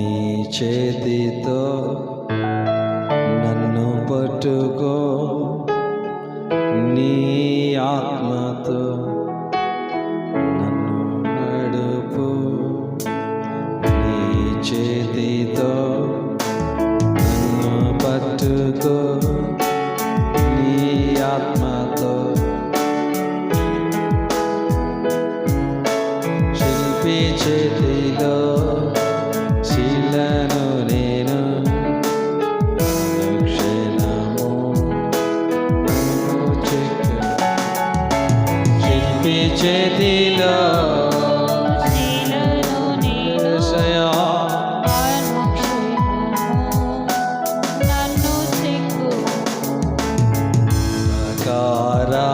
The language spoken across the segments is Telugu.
నీ చేతితో నన్ను పట్టుకో. నీ ఆత్మతో నన్ను నడుపు. నీ చేతితో నన్ను పట్టుకో. నీ ఆత్మతో శిల్పి చేతి చెక్కు ఆకారా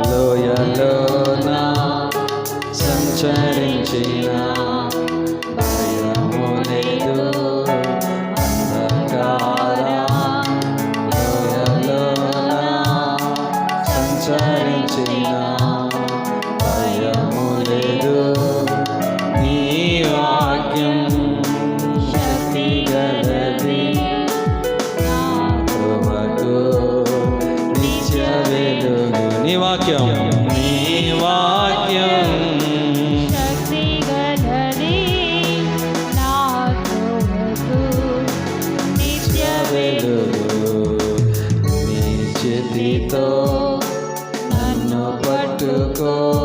లోయలోన సంచరించిన వాక్యం. నీ వాక్యం. నీ చేతితో నన్ను పట్టుకో.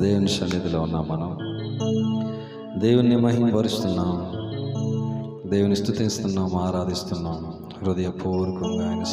దేవుని సన్నిధిలో ఉన్నాం మనం. దేవుణ్ణి మహిమపరుస్తున్నాం దేవుని స్థుతిస్తున్నాం ఆరాధిస్తున్నాం. హృదయపూర్వకంగా ఆయన